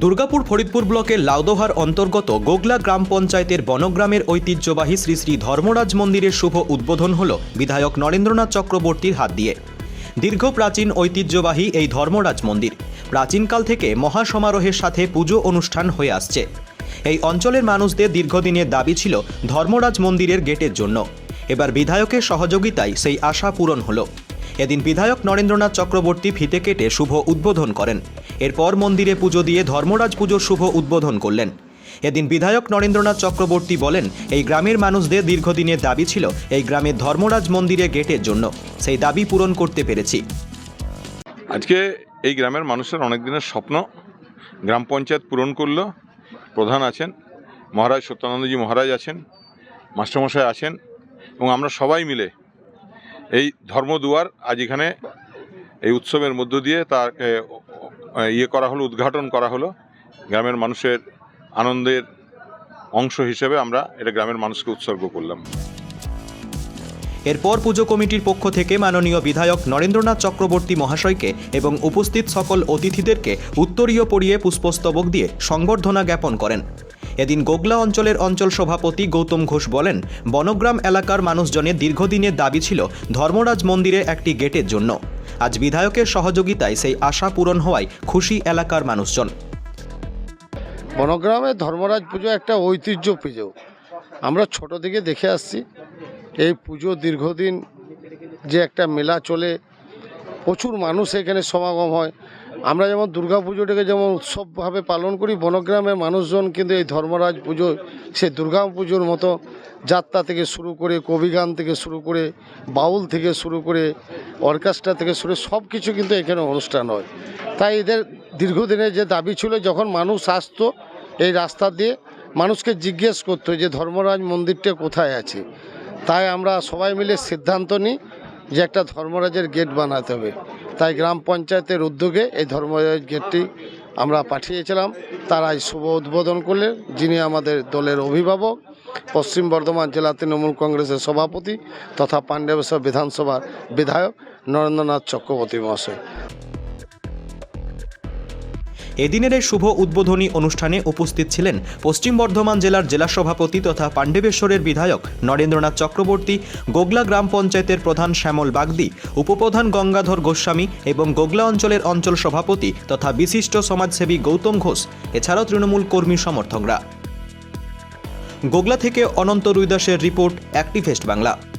দুর্গাপুর ফরিদপুর ব্লকের লাউদোহার অন্তর্গত গোগলা গ্রাম পঞ্চায়েতের বনগ্রামের ঐতিহ্যবাহী শ্রী শ্রী ধর্মরাজ মন্দিরের শুভ উদ্বোধন হল বিধায়ক নরেন্দ্রনাথ চক্রবর্তীর হাত দিয়ে। দীর্ঘ প্রাচীন ঐতিহ্যবাহী এই ধর্মরাজ মন্দির প্রাচীনকাল থেকে মহাসমারোহের সাথে পুজো অনুষ্ঠান হয়ে আসছে। এই অঞ্চলের মানুষদের দীর্ঘদিনের দাবি ছিল ধর্মরাজ মন্দিরের গেটের জন্য। এবার বিধায়কের সহযোগিতায় সেই আশা পূরণ হলো। এদিন বিধায়ক নরেন্দ্রনাথ চক্রবর্তী ফিতে কেটে শুভ উদ্বোধন করেন। এরপর মন্দিরে পুজো দিয়ে ধর্মরাজ পুজোর শুভ উদ্বোধন করলেন। এদিন বিধায়ক নরেন্দ্রনাথ চক্রবর্তী বলেন, এই গ্রামের মানুষদের দীর্ঘদিনের দাবি ছিল এই গ্রামের ধর্মরাজ মন্দিরে গেটের জন্য। সেই দাবি পূরণ করতে পেরেছি। আজকে এই গ্রামের মানুষের অনেক দিনের স্বপ্ন, গ্রাম পঞ্চায়েত পূরণ করল, প্রধান আছেন, মহারাজ সত্যানন্দজি মহারাজ আছেন, মাস্টারমশাই আছেন, এবং আমরা সবাই মিলে এই ধর্মদুয়ার আজ এখানে এই উৎসবের মধ্য দিয়ে তাকে ইয়ে করা হলো, উদ্ঘাটন করা হলো। গ্রামের মানুষের আনন্দের অংশ হিসেবে আমরা এটা গ্রামের মানুষকে উৎসর্গ করলাম। এরপর পুজো কমিটির পক্ষ থেকে মাননীয় বিধায়ক নরেন্দ্রনাথ চক্রবর্তী মহাশয়কে এবং উপস্থিত সকল অতিথিদেরকে উত্তরীয় পরিয়ে পুষ্পস্তবক দিয়ে সংবর্ধনা জ্ঞাপন করেন। এদিন গোগলা অঞ্চলের অঞ্চল সভাপতি গৌতম ঘোষ বলেন, বনগ্রাম এলাকার মানুষজনের দীর্ঘদিনের দাবি ছিল ধর্মরাজ মন্দিরে একটি গেটের জন্য। আজ বিধায়কের সহযোগিতায় সেই আশা পূরণ হওয়ায় খুশি এলাকার মানুষজন। বনগ্রামে ধর্মরাজ পুজো একটা ঐতিহ্য পুজো। আমরা ছোট থেকে দেখে আসছি, এই পুজো দীর্ঘদিন যে একটা মেলা চলে প্রচুর মানুষ এখানে সমাগম হয়। আমরা যেমন দুর্গা পুজোটাকে যেমন উৎসবভাবে পালন করি, বনগ্রামের মানুষজন কিন্তু এই ধর্মরাজ পুজো সে দুর্গা পুজোর মতো যাত্রা থেকে শুরু করে, কবিগান থেকে শুরু করে, বাউল থেকে শুরু করে, অর্কেস্ট্রা থেকে শুরু সব কিছু কিন্তু এখানে অনুষ্ঠান হয়। তাই এদের দীর্ঘদিনের যে দাবি ছিল, যখন মানুষ আসতো এই রাস্তা দিয়ে, মানুষকে জিজ্ঞেস করতো যে ধর্মরাজ মন্দিরটা কোথায় আছে? তাই আমরা সবাই মিলে সিদ্ধান্ত নিই যে একটা ধর্মরাজের গেট বানাতে হবে। তাই গ্রাম পঞ্চায়েতের উদ্যোগে এই ধর্মরাজ গেটটি আমরা পাঠিয়েছিলাম। তারাই শুভ উদ্বোধন করলেন যিনি আমাদের দলের অভিভাবক, পশ্চিম বর্ধমান জেলা তৃণমূল কংগ্রেসের সভাপতি তথা পাণ্ডবেশ্বর বিধানসভার বিধায়ক নরেন্দ্রনাথ চক্রবর্তী মহাশয়। এদিনের এই শুভ উদ্বোধনী অনুষ্ঠানে উপস্থিত ছিলেন পশ্চিম বর্ধমান জেলার জেলা সভাপতি তথা পাণ্ডবেশ্বরের বিধায়ক নরেন্দ্রনাথ চক্রবর্তী, গোগলা গ্রাম পঞ্চায়েতের প্রধান শ্যামল বাগদি, উপপ্রধান গঙ্গাধর গোস্বামী এবং গোগলা অঞ্চলের অঞ্চল সভাপতি তথা বিশিষ্ট সমাজসেবী গৌতম ঘোষ, এছাড়াও তৃণমূল কর্মী সমর্থকরা। গোগলা থেকে অনন্ত রুইদাসের রিপোর্ট, অ্যাক্টিভেস্ট বাংলা।